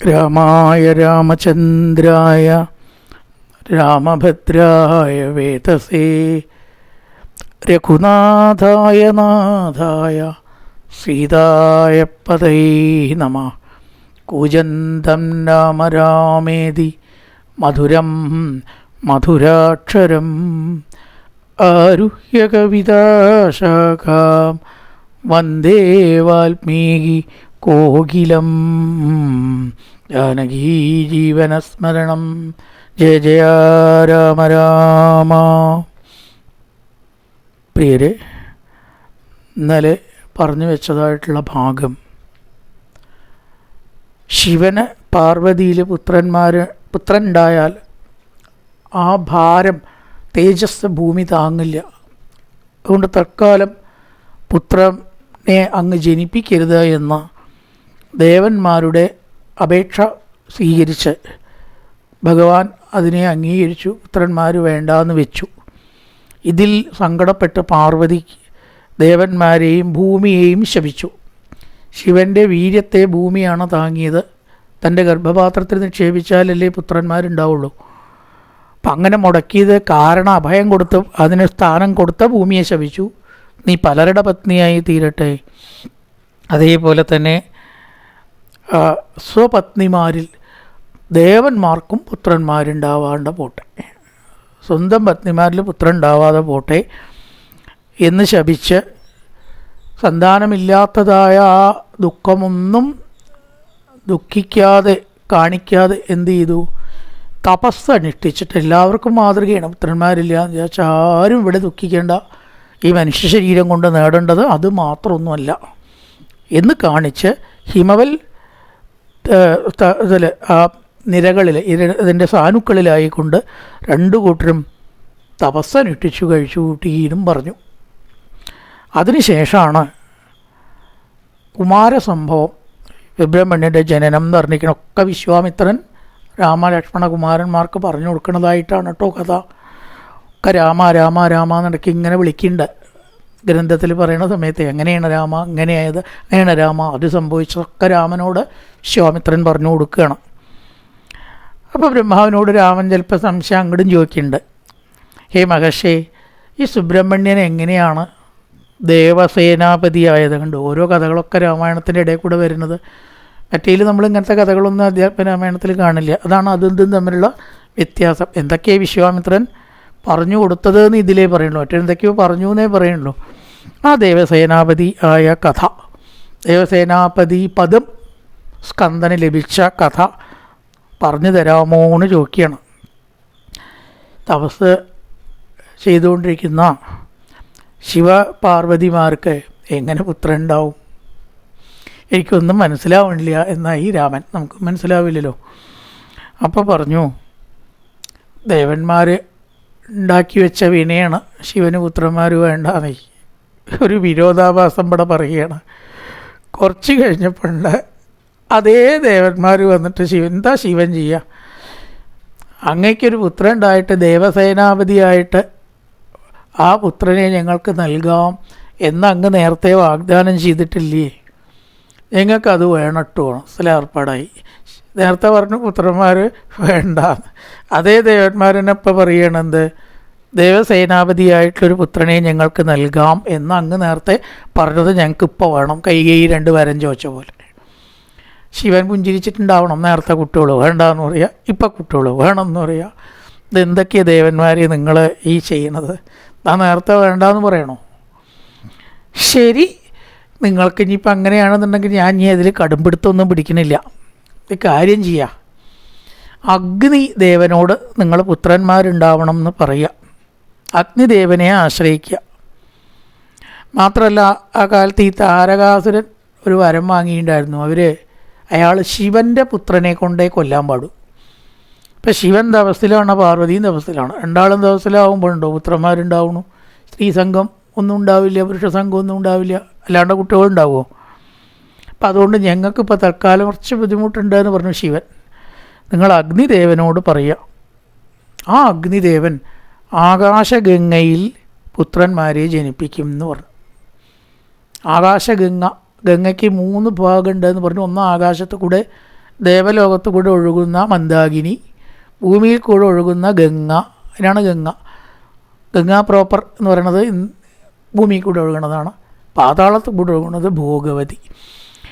രാമായ രാമചന്ദ്രായ രാമഭദ്രായ വേദസേ രഘുനാഥായ നാഥായ സീതായ പതൈ നമ കൂജന്തം രാമ രാമേതി മധുരം മധുരാക്ഷരം ആരുഹ്യ കവിതാശാഖാം വന്ദേ വാൽമീകി കോകിലം. ജാനകീ ജീവനസ്മരണം. ജയ ജയ രാമ രാമ. പ്രിയരെ ഇന്നലെ പറഞ്ഞു വെച്ചതായിട്ടുള്ള ഭാഗം. ശിവന് പാർവതിയിൽ പുത്രന്മാർ പുത്രൻ ഉണ്ടായാൽ ആ ഭാരം തേജസ് ഭൂമി താങ്ങില്ല. അതുകൊണ്ട് തൽക്കാലം പുത്രനെ അങ്ങ് ജനിപ്പിക്കരുത് എന്ന ദേവന്മാരുടെ അപേക്ഷ സ്വീകരിച്ച് ഭഗവാൻ അതിനെ അംഗീകരിച്ചു പുത്രന്മാർ വേണ്ടാന്ന് വെച്ചു. ഇതിൽ സങ്കടപ്പെട്ട് പാർവതി ദേവന്മാരെയും ഭൂമിയെയും ശപിച്ചു. ശിവന്റെ വീര്യത്തെ ഭൂമിയാണ് താങ്ങിയത്. തന്റെ ഗർഭപാത്രത്തിൽ നിക്ഷേപിച്ചാലല്ലേ പുത്രന്മാരുണ്ടാവുള്ളൂ. അപ്പം അങ്ങനെ മുടക്കിയത് കാരണം അഭയം കൊടുത്ത് അതിന് സ്ഥാനം കൊടുത്ത ഭൂമിയെ ശപിച്ചു. നീ പലരുടെ പത്നിയായി തീരട്ടെ. അതേപോലെ തന്നെ സ്വപത്നിമാരിൽ ദേവന്മാർക്കും പുത്രന്മാരുണ്ടാവാണ്ട പോട്ടെ. സ്വന്തം പത്നിമാരിൽ പുത്രൻ ഉണ്ടാവാതെ പോട്ടെ എന്ന് ശപിച്ച് സന്താനമില്ലാത്തതായ ആ ദുഃഖമൊന്നും ദുഃഖിക്കാതെ കാണിക്കാതെ എന്ത് ചെയ്തു? തപസ് അനുഷ്ഠിച്ചിട്ട് എല്ലാവർക്കും മാതൃകയാണ്. പുത്രന്മാരില്ല എന്ന് വിചാരിച്ചാൽ ആരും ഇവിടെ ദുഃഖിക്കേണ്ട ഈ മനുഷ്യ ശരീരം കൊണ്ട് നേടേണ്ടത് അത് മാത്രമൊന്നുമല്ല എന്ന് കാണിച്ച് ഹിമവൽ ഇതിൽ ആ നിരകളിൽ ഇതിന്റെ സാനുക്കളിലായിക്കൊണ്ട് രണ്ടു കൂട്ടരും തപസ്സനുഷ്ഠിച്ചു കഴിച്ചു കൂട്ടിയിരും പറഞ്ഞു. അതിനുശേഷമാണ് കുമാരസംഭവം വിബ്രഹ്മണ്യന്റെ ജനനം എന്ന് ഒക്കെ വിശ്വാമിത്രൻ രാമലക്ഷ്മണ കുമാരന്മാർക്ക് പറഞ്ഞു കൊടുക്കുന്നതായിട്ടാണ് കേട്ടോ കഥ. ഒക്കെ രാമ രാമ രാമ എന്നിടയ്ക്ക് ഇങ്ങനെ വിളിക്കുന്നുണ്ട് ഗ്രന്ഥത്തിൽ പറയുന്ന സമയത്ത് എങ്ങനെയാണ് രാമ എങ്ങനെയായത്? അങ്ങനെയാണ് രാമ? അത് സംഭവിച്ചതൊക്കെ രാമനോട് വിശ്വാമിത്രൻ പറഞ്ഞു കൊടുക്കുകയാണ്. അപ്പോൾ ബ്രഹ്മാവിനോട് രാമൻ ചിലപ്പോൾ സംശയം അങ്ങോട്ടും ചോദിക്കുന്നുണ്ട്. ഹേ മഹർഷേ ഈ സുബ്രഹ്മണ്യൻ എങ്ങനെയാണ് ദേവസേനാപതിയായത് കണ്ട്? ഓരോ കഥകളൊക്കെ രാമായണത്തിന്റെ ഇടയിൽ കൂടെ വരുന്നത്. മറ്റേ നമ്മൾ ഇങ്ങനത്തെ കഥകളൊന്നും അധ്യാപന രാമായണത്തിൽ കാണില്ല. അതാണ് അതും തമ്മിലുള്ള വ്യത്യാസം. എന്തൊക്കെയാണ് വിശ്വാമിത്രൻ പറഞ്ഞു കൊടുത്തത് എന്ന് ഇതിലേ പറയുള്ളൂ മറ്റെന്തൊക്കെയോ പറഞ്ഞു എന്നേ പറയുള്ളൂ ആ ദേവസേനാപതി ആയ കഥ. ദേവസേനാപതി പദം സ്കന്ദന് ലഭിച്ച കഥ പറഞ്ഞു തരാമോ എന്ന് ചോദിക്കുകയാണ്. തപസ് ചെയ്തുകൊണ്ടിരിക്കുന്ന ശിവപാർവതിമാർക്ക് എങ്ങനെ പുത്രൻ ഉണ്ടാവും എനിക്കൊന്നും മനസ്സിലാവണില്ല എന്നായി രാമൻ. നമുക്ക് മനസ്സിലാവില്ലല്ലോ. അപ്പോൾ പറഞ്ഞു ദേവന്മാർ ഉണ്ടാക്കി വെച്ച വിനയാണ് ശിവന് പുത്രന്മാർ വേണ്ടാന്നേ ഒരു വിരോധാഭാസം ഇവിടെ പറയുകയാണ്. കുറച്ച് കഴിഞ്ഞപ്പോണ്ട് അതേ ദേവന്മാർ വന്നിട്ട് ശിവൻ എന്താ ശിവൻ ചെയ്യുക അങ്ങയ്ക്കൊരു പുത്രൻ ഉണ്ടായിട്ട് ദേവസേനാപതിയായിട്ട് ആ പുത്രനെ ഞങ്ങൾക്ക് നൽകാം എന്ന് അങ്ങ് നേരത്തെ വാഗ്ദാനം ചെയ്തിട്ടില്ലേ? ഞങ്ങൾക്കത് വേണട്ടോ. സ്ഥലേർപ്പാടായി നേരത്തെ പറഞ്ഞു പുത്രന്മാർ വേണ്ട അതേ ദേവന്മാരനപ്പം പറയണത് ദേവസേനാപതിയായിട്ടൊരു പുത്രനെ ഞങ്ങൾക്ക് നൽകാം എന്ന് അങ്ങ് നേരത്തെ പറഞ്ഞത് ഞങ്ങൾക്ക് ഇപ്പോൾ വേണം കൈകൈ രണ്ട് വരം ചോദിച്ച പോലെ. ശിവൻ പുഞ്ചിരിച്ചിട്ടുണ്ടാവണം നേരത്തെ കുട്ടികൾ വേണ്ടാന്ന് പറയുക ഇപ്പം കുട്ടികൾ വേണമെന്ന് പറയുക ഇതെന്തൊക്കെയാണ് ദേവന്മാരെ നിങ്ങൾ ഈ ചെയ്യണത്? ആ നേരത്തെ വേണ്ടാന്ന് പറയണോ? ശരി. നിങ്ങൾക്ക് ഇനിയിപ്പോൾ അങ്ങനെയാണെന്നുണ്ടെങ്കിൽ ഞാൻ ഇനി അതിൽ കടുംപിടുത്തൊന്നും പിടിക്കണില്ല. കാര്യം ചെയ്യാം. അഗ്നി ദേവനോട് നിങ്ങൾ പുത്രന്മാരുണ്ടാവണം എന്ന് പറയുക. അഗ്നിദേവനെ ആശ്രയിക്കുക. മാത്രമല്ല ആ കാലത്ത് ഈ താരകാസുരൻ ഒരു വരം വാങ്ങിയിട്ടുണ്ടായിരുന്നു. അവർ അയാൾ ശിവന്റെ പുത്രനെ കൊണ്ടേ കൊല്ലാൻ പാടും. ഇപ്പം ശിവൻ ദിവസത്തിലാണ് പാർവതിയും ദിവസത്തിലാണ്. രണ്ടാളും ദിവസത്തിലാവുമ്പോഴുണ്ടോ പുത്രന്മാരുണ്ടാവണു സ്ത്രീ സംഘം ഒന്നും ഉണ്ടാവില്ല പുരുഷ സംഘം ഒന്നും ഉണ്ടാവില്ല. അല്ലാണ്ട് കുട്ടികളുണ്ടാവുമോ? അപ്പം അതുകൊണ്ട് ഞങ്ങൾക്ക് ഇപ്പോൾ തൽക്കാലം കുറച്ച് ബുദ്ധിമുട്ടുണ്ട് എന്ന് പറഞ്ഞു ശിവൻ. നിങ്ങൾ അഗ്നിദേവനോട് പറയുക ആ അഗ്നിദേവൻ ആകാശഗംഗയിൽ പുത്രന്മാരെ ജനിപ്പിക്കും എന്ന് പറഞ്ഞു. ആകാശഗംഗ ഗംഗയ്ക്ക് മൂന്ന് ഭാഗമുണ്ട് എന്ന് പറഞ്ഞു. ഒന്ന് ആകാശത്ത് കൂടെ ദേവലോകത്ത് കൂടെ ഒഴുകുന്ന മന്ദാകിനി ഭൂമിയിൽ കൂടെ ഒഴുകുന്ന ഗംഗ. അതിനാണ് ഗംഗ. ഗംഗ പ്രോപ്പർ എന്ന് പറയുന്നത് ഭൂമിയിൽ കൂടെ ഒഴുകുന്നതാണ്. പാതാളത്ത് കൂടെ ഒഴുകുന്നത് ഭോഗവതി.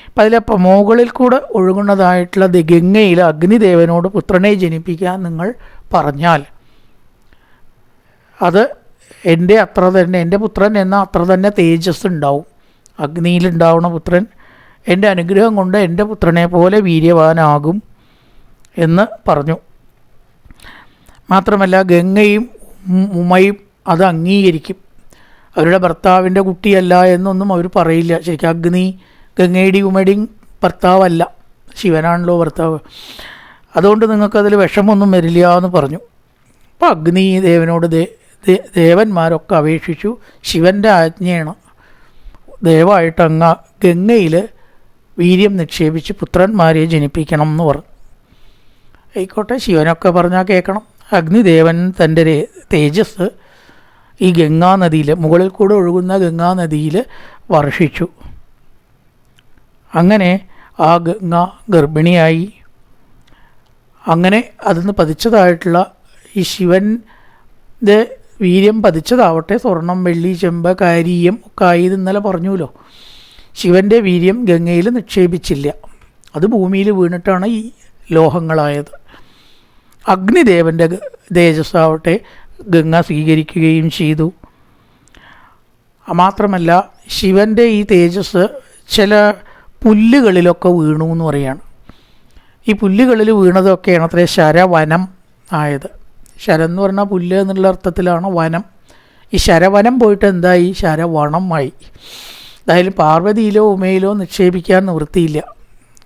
അപ്പം അതിലപ്പോൾ മുകളിൽ കൂടെ ഒഴുകുന്നതായിട്ടുള്ള ഗംഗയിൽ അഗ്നിദേവനോട് പുത്രനെ ജനിപ്പിക്കാൻ നിങ്ങൾ പറഞ്ഞാൽ അത് എന്റെ അത്ര തന്നെ എന്റെ പുത്രൻ എന്ന അത്ര തന്നെ തേജസ് ഉണ്ടാവും. അഗ്നിയിലുണ്ടാവുന്ന പുത്രൻ എന്റെ അനുഗ്രഹം കൊണ്ട് എന്റെ പുത്രനെ പോലെ വീര്യവാനാകും എന്ന് പറഞ്ഞു. മാത്രമല്ല ഗംഗയും ഉമ്മയും അത് അംഗീകരിക്കും. അവരുടെ ഭർത്താവിന്റെ കുട്ടിയല്ല എന്നൊന്നും അവർ പറയില്ല. ശരിക്കും അഗ്നി ഗംഗയുടെയും ഉമയുടെയും ഭർത്താവല്ല. ശിവനാണല്ലോ ഭർത്താവ്. അതുകൊണ്ട് നിങ്ങൾക്കതിൽ വിഷമൊന്നും വരില്ല എന്ന് പറഞ്ഞു. അപ്പോൾ അഗ്നി ദേവനോട് ദേവന്മാരൊക്കെ അപേക്ഷിച്ചു. ശിവന്റെ ആജ്ഞയാണ്. ദയവായിട്ട് അങ്ങ് ഗംഗയിൽ വീര്യം നിക്ഷേപിച്ച് പുത്രന്മാരെ ജനിപ്പിക്കണം എന്ന് പറഞ്ഞു. ആയിക്കോട്ടെ ശിവനൊക്കെ പറഞ്ഞാൽ കേൾക്കണം. അഗ്നിദേവൻ തന്റെ തേജസ് ഈ ഗംഗാനദിയിൽ മുകളിൽ കൂടെ ഒഴുകുന്ന ഗംഗാനദിയിൽ വർഷിച്ചു. അങ്ങനെ ആ ഗംഗ ഗർഭിണിയായി. അങ്ങനെ അതിന്ന് പതിച്ചതായിട്ടുള്ള ഈ ശിവന്റെ വീര്യം പതിച്ചതാവട്ടെ. സ്വർണം വെള്ളി ചെമ്പ കാരീയം ഒക്കെ ആയത് ഇന്നലെ പറഞ്ഞുല്ലോ. ശിവന്റെ വീര്യം ഗംഗയിൽ നിക്ഷേപിച്ചില്ല. അത് ഭൂമിയിൽ വീണിട്ടാണ് ഈ ലോഹങ്ങളായത്. അഗ്നിദേവന്റെ തേജസ്സാവട്ടെ ഗംഗ സ്വീകരിക്കുകയും ചെയ്തു. മാത്രമല്ല ശിവന്റെ ഈ തേജസ് ചില പുല്ലുകളിലൊക്കെ വീണു എന്ന് പറയാണ്. ഈ പുല്ലുകളിൽ വീണതൊക്കെയാണ് അത്ര ശരവനം ആയത്. ശരം എന്ന് പറഞ്ഞാൽ പുല്ല് എന്നുള്ള അർത്ഥത്തിലാണ് വനം. ഈ ശരവനം പോയിട്ട് എന്തായി? ശരവണമായി. അതായത് പാർവതിയിലോ ഉമയിലോ നിക്ഷേപിക്കാൻ നിവൃത്തിയില്ല.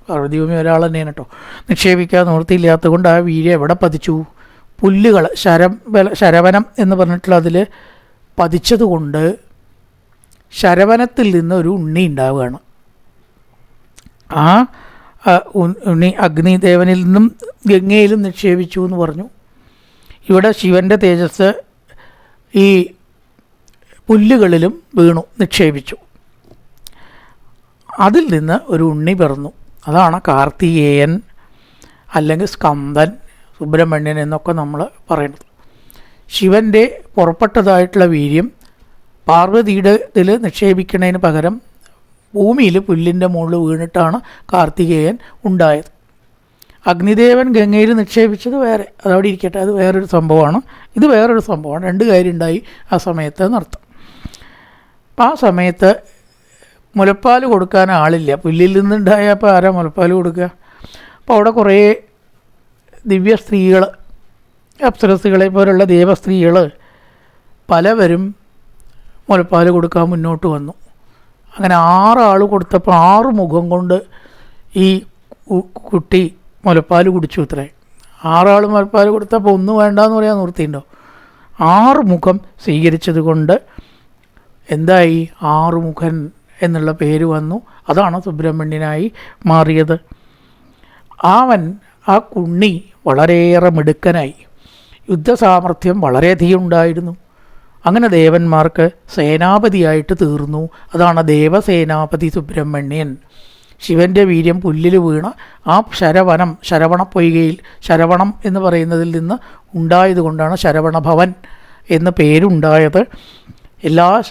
പാർവതി ഉമ ഒരാൾ തന്നെയാണ് കേട്ടോ. നിക്ഷേപിക്കാൻ നിവൃത്തിയില്ലാത്തത് കൊണ്ട് ആ വീര്യം എവിടെ പതിച്ചു? പുല്ലുകൾ ശരം ശരവനം എന്ന് പറഞ്ഞിട്ടുള്ള അതിൽ പതിച്ചതുകൊണ്ട് ശരവനത്തിൽ നിന്ന് ഒരു ഉണ്ണി ഉണ്ടാവുകയാണ്. ആ ഉണ്ണി അഗ്നിദേവനിൽ നിന്നും ഗംഗയിലും നിക്ഷേപിച്ചു എന്ന് പറഞ്ഞു. ഇവിടെ ശിവന്റെ തേജസ് ഈ പുല്ലുകളിലും വീണു നിക്ഷേപിച്ചു. അതിൽ നിന്ന് ഒരു ഉണ്ണി പിറന്നു. അതാണ് കാർത്തികേയൻ അല്ലെങ്കിൽ സ്കന്ദൻ സുബ്രഹ്മണ്യൻ എന്നൊക്കെ നമ്മൾ പറയുന്നത്. ശിവന്റെ പുറപ്പെട്ടതായിട്ടുള്ള വീര്യം പാർവതിയുടെ ഇതിൽ നിക്ഷേപിക്കുന്നതിന് പകരം ഭൂമിയിൽ പുല്ലിന്റെ മുകളിൽ വീണിട്ടാണ് കാർത്തികേയൻ ഉണ്ടായത്. അഗ്നിദേവൻ ഗംഗയിൽ നിക്ഷേപിച്ചത് വേറെ അതവിടെ ഇരിക്കട്ടെ അത് വേറൊരു സംഭവമാണ്. ഇത് വേറൊരു സംഭവമാണ്. രണ്ട് കാര്യം ഉണ്ടായി ആ സമയത്ത് നിർത്തം അപ്പം ആ സമയത്ത് മുലപ്പാൽ കൊടുക്കാൻ ആളില്ല. പുല്ലിൽ നിന്നുണ്ടായപ്പോൾ ആരാ മുലപ്പാൽ കൊടുക്കുക? അപ്പോൾ അവിടെ കുറേ ദിവ്യ സ്ത്രീകൾ അപ്സരസ്ത്രീകളെ പോലുള്ള ദേവസ്ത്രീകൾ പലവരും മുലപ്പാൽ കൊടുക്കാൻ മുന്നോട്ട് വന്നു. അങ്ങനെ ആറാൾ കൊടുത്തപ്പോൾ ആറ് മുഖം കൊണ്ട് ഈ കുട്ടി മുലപ്പാൽ കുടിച്ചു ഇത്രേ. ആറാൾ മുലപ്പാൽ കൊടുത്തപ്പോൾ ഒന്നും വേണ്ടാന്ന് പറയാൻ നിർത്തിയിട്ടുണ്ടോ ആറ് മുഖം സ്വീകരിച്ചത് കൊണ്ട് എന്തായി? ആറുമുഖൻ എന്നുള്ള പേര് വന്നു. അതാണ് സുബ്രഹ്മണ്യനായി മാറിയത്. അവൻ ആ കുണ്ണി വളരെയേറെ മിടുക്കനായി. യുദ്ധസാമർഥ്യം വളരെയധികം ഉണ്ടായിരുന്നു. അങ്ങനെ ദേവന്മാർക്ക് സേനാപതിയായിട്ട് തീർന്നു. അതാണ് ദേവസേനാപതി സുബ്രഹ്മണ്യൻ. ശിവന്റെ വീര്യം പുല്ലിൽ വീണ ആ ശരവണം ശരവണപ്പൊയ്കയിൽ ശരവണം എന്ന് പറയുന്നതിൽ നിന്ന് ഉണ്ടായതുകൊണ്ടാണ് ശരവണഭവൻ എന്ന പേരുണ്ടായത്. എല്ലാ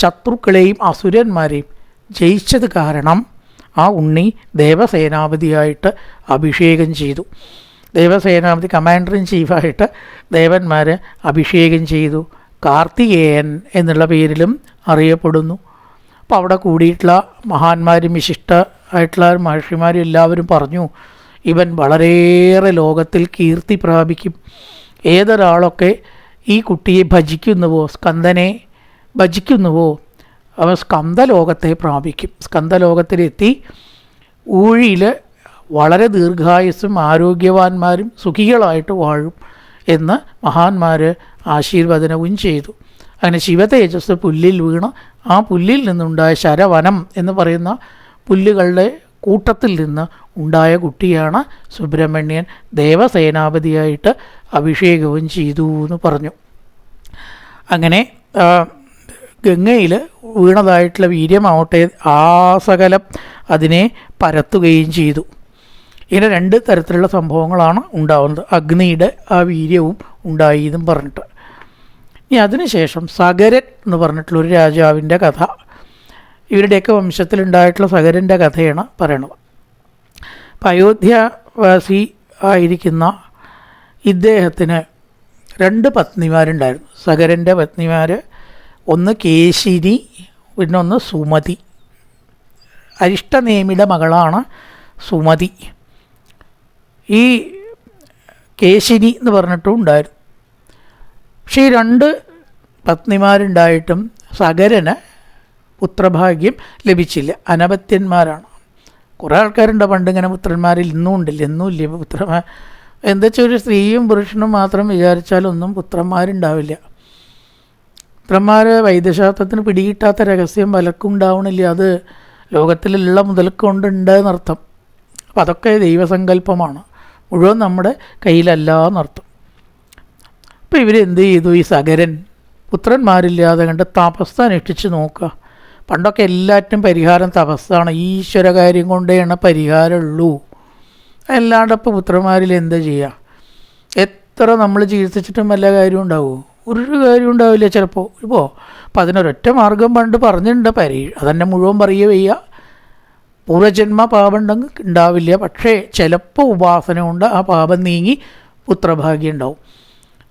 ശത്രുക്കളെയും അസുരന്മാരെയും ജയിച്ചത് കാരണം ആ ഉണ്ണി ദേവസേനാപതിയായിട്ട് അഭിഷേകം ചെയ്തു. ദേവസേനാപതി കമാൻഡർ ഇൻ ചീഫായിട്ട് ദേവന്മാരെ അഭിഷേകം ചെയ്തു. കാർത്തികേയൻ എന്നുള്ള പേരിലും അറിയപ്പെടുന്നു. അപ്പോൾ അവിടെ കൂടിയിട്ടുള്ള മഹാന്മാരും വിശിഷ്ട ആയിട്ടുള്ള മഹർഷിമാരും എല്ലാവരും പറഞ്ഞു ഇവൻ വളരെയേറെ ലോകത്തിൽ കീർത്തി പ്രാപിക്കും. ഏതൊരാളൊക്കെ ഈ കുട്ടിയെ ഭജിക്കുന്നുവോ സ്കന്ദനെ ഭജിക്കുന്നുവോ അവൻ സ്കന്ദലോകത്തെ പ്രാപിക്കും. സ്കന്ദലോകത്തിലെത്തി ഊഴിയിൽ വളരെ ദീർഘായുസ്സും ആരോഗ്യവാന്മാരും സുഖികളായിട്ട് വാഴും. എന്ന് മഹാന്മാർ ആശീർവദനവും ചെയ്തു. അങ്ങനെ ശിവതേജസ് പുല്ലിൽ വീണ് ആ പുല്ലിൽ നിന്നുണ്ടായ ശരവനം എന്ന് പറയുന്ന പുല്ലുകളുടെ കൂട്ടത്തിൽ നിന്ന് ഉണ്ടായ കുട്ടിയാണ് സുബ്രഹ്മണ്യൻ ദേവസേനാപതിയായിട്ട് അഭിഷേകവും ചെയ്തു എന്ന് പറഞ്ഞു. അങ്ങനെ ഗംഗയിൽ വീണതായിട്ടുള്ള വീര്യമാവട്ടെ ആസകലം അതിനെ പരത്തുകയും ചെയ്തു. ഇങ്ങനെ രണ്ട് തരത്തിലുള്ള സംഭവങ്ങളാണ് ഉണ്ടാവുന്നത്. അഗ്നിയുടെ ആ വീര്യവും ഉണ്ടായി എന്നും പറഞ്ഞിട്ട്. ഇനി അതിനുശേഷം സഗരൻ എന്ന് പറഞ്ഞിട്ടുള്ള ഒരു രാജാവിന്റെ കഥ. ഇവരുടെയൊക്കെ വംശത്തിലുണ്ടായിട്ടുള്ള സഗരന്റെ കഥയാണ് പറയണത്. അപ്പം അയോധ്യവാസി ആയിരിക്കുന്ന ഇദ്ദേഹത്തിന് രണ്ട് പത്നിമാരുണ്ടായിരുന്നു. സഗരന്റെ പത്നിമാർ ഒന്ന് കേശിനി പിന്നെ ഒന്ന് സുമതി. അരിഷ്ടനേമിയുടെ മകളാണ് സുമതി. ഈ കേശിനി എന്ന് പറഞ്ഞിട്ടും ഉണ്ടായിരുന്നു. പക്ഷേ ഈ രണ്ട് പത്നിമാരുണ്ടായിട്ടും സകരന് പുത്രഭാഗ്യം ലഭിച്ചില്ല. അനപത്യന്മാരാണ്. കുറേ ആൾക്കാരുണ്ട്. പണ്ട് ഇങ്ങനെ പുത്രന്മാരിൽ ഇന്നും ഉണ്ടില്ല എന്നും ഇല്ല. എന്താ വെച്ചാൽ ഒരു സ്ത്രീയും പുരുഷനും മാത്രം വിചാരിച്ചാലൊന്നും പുത്രന്മാരുണ്ടാവില്ല. പുത്രന്മാർ വൈദ്യശാസ്ത്രത്തിന് പിടികിട്ടാത്ത രഹസ്യം പലർക്കും ഉണ്ടാവണില്ല. അത് ലോകത്തിലുള്ള മുതൽക്കൊണ്ടുണ്ട് എന്നർത്ഥം. അപ്പം അതൊക്കെ ദൈവസങ്കല്പമാണ്. മുഴുവൻ നമ്മുടെ കയ്യിലല്ല എന്നർത്ഥം അപ്പോൾ ഇവരെന്ത് ചെയ്തു? ഈ സഗരൻ പുത്രന്മാരില്ലാതെ കണ്ട് തപസ് അനുഷ്ഠിച്ച് നോക്കുക. പണ്ടൊക്കെ എല്ലാറ്റും പരിഹാരം തപസ്സാണ്. ഈശ്വര കാര്യം കൊണ്ടേയാണ് പരിഹാരമുള്ളൂ. അല്ലാണ്ട് ഇപ്പോൾ പുത്രന്മാരിൽ എന്താ ചെയ്യുക എത്ര നമ്മൾ ചികിത്സിച്ചിട്ടും വല്ല കാര്യം ഉണ്ടാവുമോ ഒരു കാര്യം ഉണ്ടാവില്ല ചിലപ്പോൾ ഇപ്പോൾ അപ്പം അതിനൊരൊറ്റ മാർഗം പണ്ട് പറഞ്ഞിട്ടുണ്ട്. പരി അതന്നെ മുഴുവൻ പറയുക വയ്യ പൂർവജന്മ പാപം ഉണ്ടെങ്കിൽ ഉണ്ടാവില്ല. പക്ഷേ ചിലപ്പോൾ ഉപാസന കൊണ്ട് ആ പാപം നീങ്ങി പുത്രഭാഗ്യം ഉണ്ടാവും.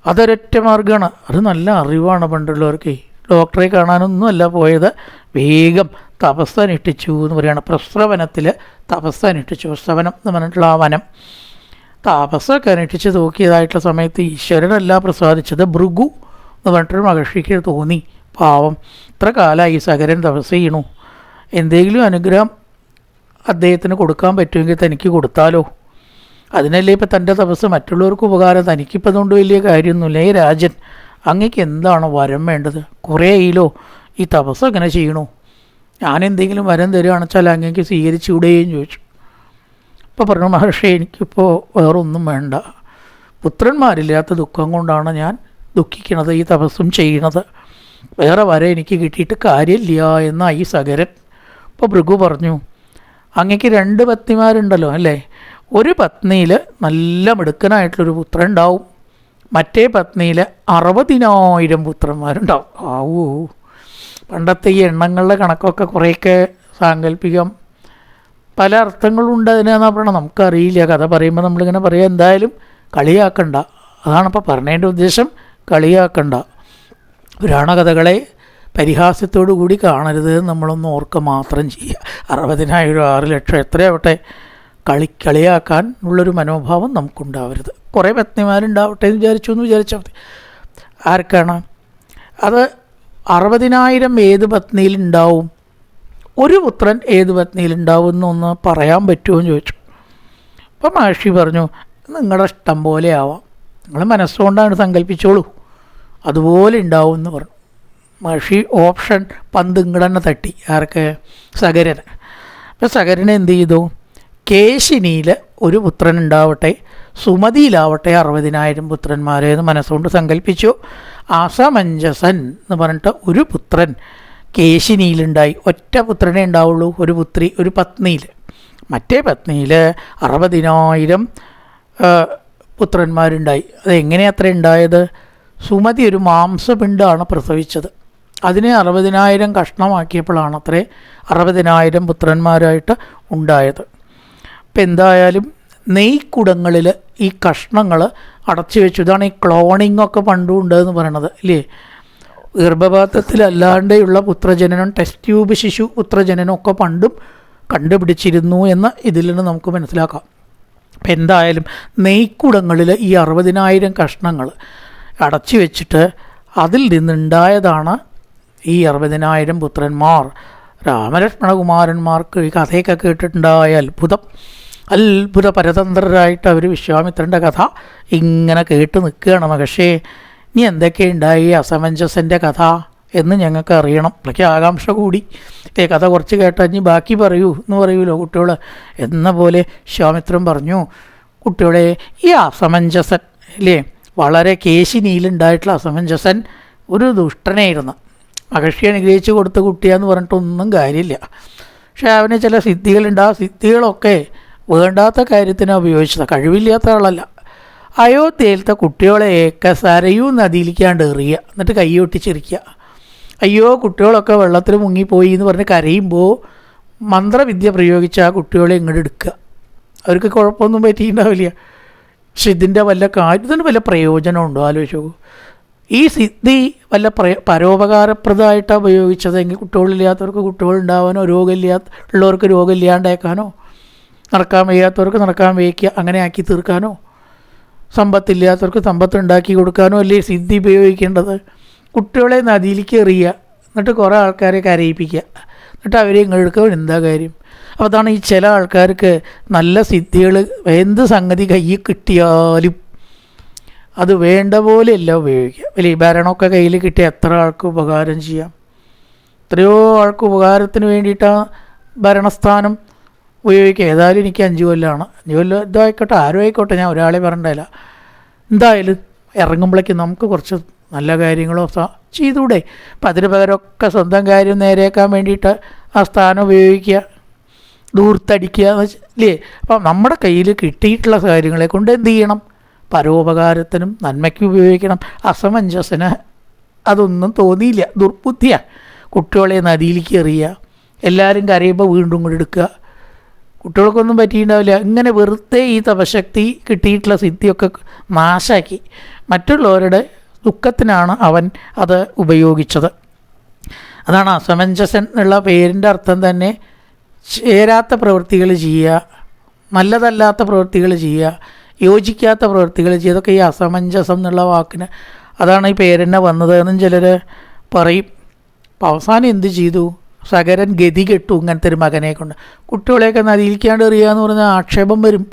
അതൊരൊറ്റ മാർഗമാണ്. അത് നല്ല അറിവാണ് പണ്ടുള്ളവർക്ക്. ഡോക്ടറെ കാണാനൊന്നും അല്ല പോയത്. വേഗം തപസ് ഇട്ടിച്ചു എന്ന് പറയുകയാണ് പ്രസ്രവനത്തിൽ തപസ് ഇട്ടിച്ചു പ്രസ്രവനം എന്ന് പറഞ്ഞിട്ടുള്ള ആ വനം. തപസ്സൊക്കെ അനുഷ്ഠിച്ച് നോക്കിയതായിട്ടുള്ള സമയത്ത് ഈശ്വരനല്ല പ്രസാദിച്ചത്. ഭൃഗു എന്ന് പറഞ്ഞിട്ടൊരു മഹർഷിക്ക് തോന്നി. പാവം. ഇത്ര കാലമായി സകരൻ തപസ് ചെയ്യണു. എന്തെങ്കിലും അനുഗ്രഹം അദ്ദേഹത്തിന് കൊടുക്കാൻ പറ്റുമെങ്കിൽ തനിക്ക് കൊടുത്താലോ? അതിനല്ലേ ഇപ്പം തന്റെ തപസ് മറ്റുള്ളവർക്ക് ഉപകാരം? തനിക്കിപ്പോൾ അതുകൊണ്ട് വലിയ കാര്യമൊന്നുമില്ല. ഈ രാജൻ അങ്ങക്ക് എന്താണ് വരം വേണ്ടത്? കുറേ ആയില്ലോ ഈ തപസ് അങ്ങനെ ചെയ്യണോ? ഞാൻ എന്തെങ്കിലും വരം തരികയാണെന്ന് വെച്ചാൽ അങ്ങേക്ക് സ്വീകരിച്ചുകൂടെയും ചോദിച്ചു. ഇപ്പോൾ പറഞ്ഞു മഹർഷി എനിക്കിപ്പോൾ വേറൊന്നും വേണ്ട. പുത്രന്മാരില്ലാത്ത ദുഃഖം കൊണ്ടാണ് ഞാൻ ദുഃഖിക്കണത് ഈ തപസ്സും ചെയ്യണത്. വേറെ വരെ എനിക്ക് കിട്ടിയിട്ട് കാര്യമില്ല ഈ സകരൻ. ഇപ്പോൾ ഭൃഗു പറഞ്ഞു അങ്ങക്ക് രണ്ട് പത്നിമാരുണ്ടല്ലോ അല്ലേ? ഒരു പത്നിയിൽ നല്ല മിടുക്കനായിട്ടുള്ളൊരു പുത്രൻ ഉണ്ടാവും മറ്റേ പത്നിയിൽ അറുപതിനായിരം പുത്രന്മാരുണ്ടാവും. ആവൂ. പണ്ടത്തെ ഈ എണ്ണങ്ങളുടെ കണക്കൊക്കെ കുറേയൊക്കെ സാങ്കല്പികം പല അർത്ഥങ്ങളുണ്ട് അതിനെന്നാ പറയണം നമുക്കറിയില്ല. കഥ പറയുമ്പോൾ നമ്മളിങ്ങനെ പറയാം എന്തായാലും കളിയാക്കണ്ട. അതാണിപ്പോൾ പറഞ്ഞതിന്റെ ഉദ്ദേശം കളിയാക്കണ്ട. പുരാണകഥകളെ പരിഹാസ്യത്തോടു കൂടി കാണരുത് നമ്മളൊന്ന് ഓർക്കുക മാത്രം ചെയ്യുക. അറുപതിനായിരം ആറ് ലക്ഷം എത്രയാവട്ടെ? കളി കളിയാക്കാൻ ഉള്ളൊരു മനോഭാവം നമുക്കുണ്ടാവരുത്. കുറേ പത്നിമാരുണ്ടാവട്ടെ എന്ന് വിചാരിച്ചു എന്ന് വിചാരിച്ചാൽ മതി. ആർക്കാണ്? അത് അറുപതിനായിരം ഏത് പത്നിയിലുണ്ടാവും ഒരു പുത്രൻ ഏത് പത്നിയിലുണ്ടാവും എന്നൊന്ന് പറയാൻ പറ്റുമോ എന്ന് ചോദിച്ചു. അപ്പം മഹർഷി പറഞ്ഞു നിങ്ങളുടെ ഇഷ്ടം പോലെ ആവാം. നിങ്ങൾ മനസ്സുകൊണ്ടാണ് സങ്കല്പിച്ചോളൂ. അതുപോലെ ഉണ്ടാവും എന്ന് പറഞ്ഞു. മഹർഷി ഓപ്ഷൻ പന്ത് ഇങ്ങടന്നെ തട്ടി. ആർക്ക്? സഗരന്. അപ്പം സഗരന് എന്ത് ചെയ്തു? കേശിനിയിൽ ഒരു പുത്രൻ ഉണ്ടാവട്ടെ സുമതിയിലാവട്ടെ അറുപതിനായിരം പുത്രന്മാരെ എന്ന് മനസ്സുകൊണ്ട് സങ്കല്പിച്ചു അസമഞ്ജസൻ എന്ന് പറഞ്ഞിട്ട് ഒരു പുത്രൻ കേശിനിയിലുണ്ടായി. ഒറ്റ പുത്രനെ ഉണ്ടാവുള്ളൂ ഒരു പുത്രി ഒരു പത്നിയിൽ മറ്റേ പത്നിയിൽ അറുപതിനായിരം പുത്രന്മാരുണ്ടായി. അതെങ്ങനെ അത്ര ഉണ്ടായത്? സുമതി ഒരു മാംസപിണ്ടാണ് പ്രസവിച്ചത്. അതിനെ അറുപതിനായിരം കഷ്ണമാക്കിയപ്പോഴാണ് അത്രേ അറുപതിനായിരം പുത്രന്മാരായിട്ട് ഉണ്ടായത്. അപ്പം എന്തായാലും നെയ്ക്കുടങ്ങളിൽ ഈ കഷ്ണങ്ങൾ അടച്ചു വെച്ചു. ഇതാണ് ഈ ക്ലോണിംഗ് ഒക്കെ പണ്ടും ഉണ്ടെന്ന് പറയണത് അല്ലേ ഗർഭപാത്രത്തിലല്ലാണ്ടെയുള്ള പുത്രജനനം ടെസ്റ്റ് ട്യൂബ് ശിശു പുത്രജനനം ഒക്കെ പണ്ടും കണ്ടുപിടിച്ചിരുന്നു എന്ന് ഇതിൽ നിന്ന് നമുക്ക് മനസ്സിലാക്കാം. അപ്പം എന്തായാലും നെയ്ക്കുടങ്ങളിൽ ഈ അറുപതിനായിരം കഷ്ണങ്ങൾ അടച്ചു വെച്ചിട്ട് അതിൽ നിന്നുണ്ടായതാണ് ഈ അറുപതിനായിരം പുത്രന്മാർ രാമലക്ഷ്മണകുമാരന്മാർക്ക് ഈ കഥയൊക്കെ കേട്ടിട്ടുണ്ടായ അത്ഭുതം. അത്ഭുത പരതന്ത്രരായിട്ട് അവർ വിശ്വാമിത്രന്റെ കഥ ഇങ്ങനെ കേട്ട് നിൽക്കുകയാണ് മകഷേ ഇനി എന്തൊക്കെയുണ്ടായി അസമഞ്ജസന്റെ കഥ എന്ന് ഞങ്ങൾക്ക് അറിയണം. അതൊക്കെ ആകാംക്ഷ കൂടി. ഏ കഥ കുറച്ച് കേട്ടാൽ ഇനി ബാക്കി പറയൂ എന്ന് പറയൂലോ കുട്ടികൾ എന്ന പോലെ വിശ്വാമിത്രൻ പറഞ്ഞു കുട്ടികളെ ഈ അസമഞ്ജസൻ അല്ലേ വളരെ കേശിനിയിലുണ്ടായിട്ടുള്ള അസമഞ്ജസൻ ഒരു ദുഷ്ടനായിരുന്നു. മഹർഷി അനുഗ്രഹിച്ച് കൊടുത്ത കുട്ടിയാന്ന് പറഞ്ഞിട്ടൊന്നും കാര്യമില്ല. പക്ഷേ അവന് ചില സിദ്ധികളുണ്ട്. ആ സിദ്ധികളൊക്കെ വേണ്ടാത്ത കാര്യത്തിന് ഉപയോഗിച്ചത്. കഴിവില്ലാത്ത ആളല്ല. അയോധ്യയിലത്തെ കുട്ടികളെയൊക്കെ സരയൂ നദിയിലേക്കാണ്ട് എറിയുക എന്നിട്ട് കൈയൊട്ടിച്ചിരിക്കുക അയ്യോ കുട്ടികളൊക്കെ വെള്ളത്തിൽ മുങ്ങിപ്പോയി എന്ന് പറഞ്ഞ് കരയുമ്പോൾ മന്ത്രവിദ്യ പ്രയോഗിച്ച് ആ കുട്ടികളെ ഇങ്ങോട്ട് എടുക്കുക അവർക്ക് കുഴപ്പമൊന്നും പറ്റിയിട്ടുണ്ടാവില്ല. പക്ഷെ ഇതിന്റെ വല്ല കാര്യത്തിന് വല്ല പ്രയോജനമുണ്ടോ? ആലോചിച്ച് ഈ സിദ്ധി വല്ല പ്ര പരോപകാരപ്രദമായിട്ടാണ് ഉപയോഗിച്ചതെങ്കിൽ കുട്ടികളില്ലാത്തവർക്ക് കുട്ടികളുണ്ടാവാനോ രോഗമില്ലാത്ത ഉള്ളവർക്ക് രോഗമില്ലാണ്ടേക്കാനോ നടക്കാൻ വയ്യാത്തവർക്ക് നടക്കാൻ വയ്ക്കുക അങ്ങനെ ആക്കി തീർക്കാനോ സമ്പത്തില്ലാത്തവർക്ക് സമ്പത്ത് ഉണ്ടാക്കി കൊടുക്കാനോ അല്ലേ സിദ്ധി ഉപയോഗിക്കേണ്ടത്? കുട്ടികളെ നദിയിലേക്ക് എറിയുക. എന്നിട്ട് കുറേ ആൾക്കാരെ കരയിപ്പിക്കുക. എന്നിട്ട് അവരെ ഇങ്ങെടുക്കുക. എന്താ കാര്യം? അപ്പോൾ അതാണ് ഈ ചില ആൾക്കാർക്ക് നല്ല സിദ്ധികൾ എന്ത് സംഗതി കയ്യിൽ കിട്ടിയാലും അത് വേണ്ട പോലെയല്ല ഉപയോഗിക്കുക. വലിയ ഭരണമൊക്കെ കയ്യിൽ കിട്ടിയ എത്ര ആൾക്ക് ഉപകാരം ചെയ്യാം? എത്രയോ ആൾക്ക് ഉപകാരത്തിന് വേണ്ടിയിട്ടാണ് ഭരണസ്ഥാനം ഉപയോഗിക്കുക. ഏതായാലും എനിക്ക് അഞ്ച് കൊല്ലമാണ് അഞ്ച് കൊല്ലം ഇതായിക്കോട്ടെ ആരും ആയിക്കോട്ടെ ഞാൻ ഒരാളെ പറഞ്ഞില്ല എന്തായാലും ഇറങ്ങുമ്പോഴേക്കും നമുക്ക് കുറച്ച് നല്ല കാര്യങ്ങളോ ചെയ്തുകൂടെ അപ്പം അതിന് പകരമൊക്കെ സ്വന്തം കാര്യം നേരെയാക്കാൻ വേണ്ടിയിട്ട് ആ സ്ഥാനം ഉപയോഗിക്കുക. ദൂർത്തടിക്കുക എന്ന് വെച്ചാൽ ഇല്ലേ? അപ്പം നമ്മുടെ കയ്യിൽ കിട്ടിയിട്ടുള്ള കാര്യങ്ങളെ കൊണ്ട് എന്ത് ചെയ്യണം? പരോപകാരത്തിനും നന്മയ്ക്കും ഉപയോഗിക്കണം. അസമഞ്ജസിന് അതൊന്നും തോന്നിയില്ല. ദുർബുദ്ധിയാണ് കുട്ടികളെ നദിയിലേക്ക് എറിയുക എല്ലാവരും കരയുമ്പോൾ വീണ്ടും കൂടി എടുക്കുക. കുട്ടികൾക്കൊന്നും പറ്റിയിട്ടുണ്ടാവില്ല. ഇങ്ങനെ വെറുതെ ഈ തപശക്തി കിട്ടിയിട്ടുള്ള സിദ്ധിയൊക്കെ നാശാക്കി. മറ്റുള്ളവരുടെ ദുഃഖത്തിനാണ് അവൻ അത് ഉപയോഗിച്ചത്. അതാണ് അസമഞ്ജസൻ എന്നുള്ള പേരിന്റെ അർത്ഥം തന്നെ. ചേരാത്ത പ്രവൃത്തികൾ ചെയ്യുക നല്ലതല്ലാത്ത പ്രവൃത്തികൾ ചെയ്യുക യോജിക്കാത്ത പ്രവൃത്തികൾ ചെയ്തൊക്കെ ഈ അസമഞ്ജസം എന്നുള്ള വാക്കിന് അതാണ് ഈ പേരെന്നെ വന്നത് എന്നും ചിലർ പറയും. അപ്പോൾ അവസാനം എന്ത് ചെയ്തു? സകരൻ ഗതി കെട്ടു ഇങ്ങനത്തെ ഒരു മകനെ കൊണ്ട്. കുട്ടികളെയൊക്കെ നദിയിൽക്കാണ്ട് എറിയുക എന്ന് പറഞ്ഞാൽ ആക്ഷേപം വരും.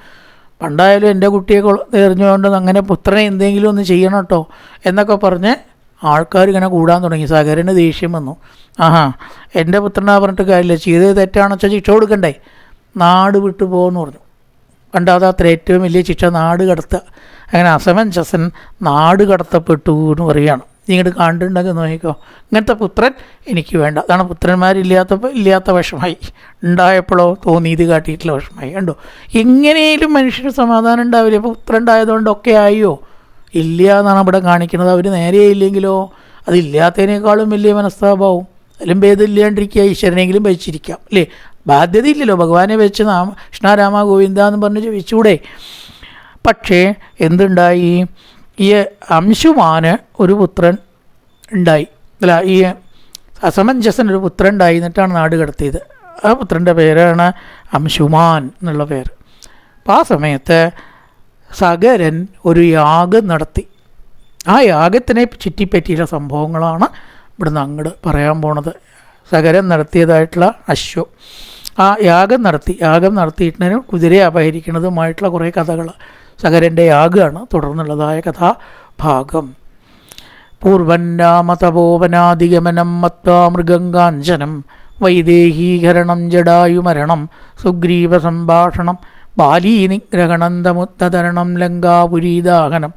പണ്ടായാലും എന്റെ കുട്ടിയെ എറിഞ്ഞുകൊണ്ട് അങ്ങനെ പുത്രനെ എന്തെങ്കിലും ഒന്ന് ചെയ്യണം കേട്ടോ എന്നൊക്കെ പറഞ്ഞ് ആൾക്കാർ ഇങ്ങനെ കൂടാൻ തുടങ്ങി. സകരന് ദേഷ്യം വന്നു. ആഹാ എന്റെ പുത്രനാ പറഞ്ഞിട്ട് കാര്യമില്ല. ചെയ്തത് തെറ്റാണെന്ന് വെച്ചാൽ ശിക്ഷ കൊടുക്കണ്ടേ? നാട് വിട്ടു പോകുമെന്ന് പറഞ്ഞു. കണ്ടാതെ അത്ര ഏറ്റവും വലിയ ശിക്ഷ നാട് കടത്തുക അങ്ങനെ അസമഞ്ജസൻ നാട് കടത്തപ്പെട്ടു എന്ന് പറയുകയാണ്. ഇങ്ങോട്ട് കണ്ടിട്ടുണ്ടെങ്കിൽ നോക്കിക്കോ. ഇങ്ങനത്തെ പുത്രൻ എനിക്ക് വേണ്ട. അതാണ് പുത്രന്മാരില്ലാത്തപ്പോൾ ഇല്ലാത്ത വിഷമായി. ഉണ്ടായപ്പോഴോ തോന്നിയത് കാട്ടിയിട്ടുള്ള വിഷമായി. കണ്ടോ? എങ്ങനെയും മനുഷ്യന് സമാധാനം ഉണ്ടാവില്ല. ഇപ്പോൾ പുത്രൻ ഉണ്ടായതുകൊണ്ടൊക്കെ ആയോ? ഇല്ല എന്നാണ് ഇവിടെ കാണിക്കുന്നത്. അവർ നേരെ ഇല്ലെങ്കിലോ? അതില്ലാത്തതിനേക്കാളും വലിയ മനസ്താപമാവും അതിലും ഭേദമില്ലാണ്ടിരിക്കുക. ഈശ്വരനെങ്കിലും ഭരിച്ചിരിക്കാം അല്ലേ? ബാധ്യതയില്ലല്ലോ. ഭഗവാനെ വെച്ച് നാം കൃഷ്ണരാമ ഗോവിന്ദ എന്ന് പറഞ്ഞ് ചോദിച്ചൂടെ പക്ഷേ എന്തുണ്ടായി? ഈ അംശുമാന് ഒരു പുത്രൻ ഉണ്ടായി. അല്ല ഈ അസമഞ്ജസൻ ഒരു പുത്രൻ ഉണ്ടായി എന്നിട്ടാണ് നാട് കടത്തിയത്. ആ പുത്രന്റെ പേരാണ് അംശുമാൻ എന്നുള്ള പേര്. അപ്പോൾ ആ സമയത്ത് സഗരൻ ഒരു യാഗം നടത്തി. ആ യാഗത്തിനെ ചുറ്റിപ്പറ്റിയുള്ള സംഭവങ്ങളാണ് ഇവിടുന്ന് അങ്ങോട്ട് പറയാൻ പോണത്. സകരൻ നടത്തിയതായിട്ടുള്ള അശ്വം. ആ യാഗം നടത്തി. യാഗം നടത്തിയിട്ടിനും കുതിരയെ അപഹരിക്കുന്നതുമായിട്ടുള്ള കുറേ കഥകൾ. സകരന്റെ യാഗമാണ് തുടർന്നുള്ളതായ കഥാഭാഗം. പൂർവൻ രാമതപോവനാദിഗമനം മത്വാ മൃഗങ്കാഞ്ചനം വൈദേഹീകരണം ജഡായുമരണം സുഗ്രീവ സംഭാഷണം. ബാലീനിഗ്രഹണന്തമുത്തതരണം ലങ്കാപുരീദാഹനം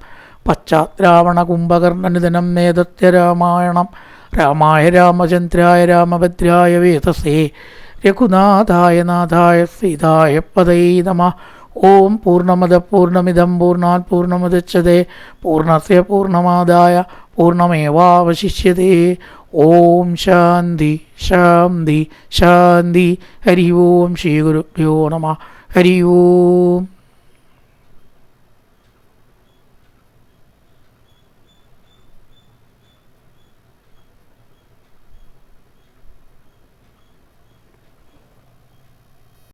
പശ്ചാത്രാവണ കുംഭകർണനിധനം നേതത്യ രാമായണം. രാമായ രാമചന്ദ്രായ രാമഭദ്രായ വേതസേ രഘുനാഥായ നാഥായ സീതായ പദൈ നമ. ഓം പൂർണമത പൂർണമിതം പൂർണാൽ പൂർണമുദച്ഛതേ പൂർണസ്യ പൂർണമാദായ പൂർണമേവാവശിഷ്യതേ ഓം ശാന്തി ശാന്തി ശാന്തി. ഹരി ഓം ശ്രീ ഗുരുഭ്യോ നമ. ഹരി ഓം.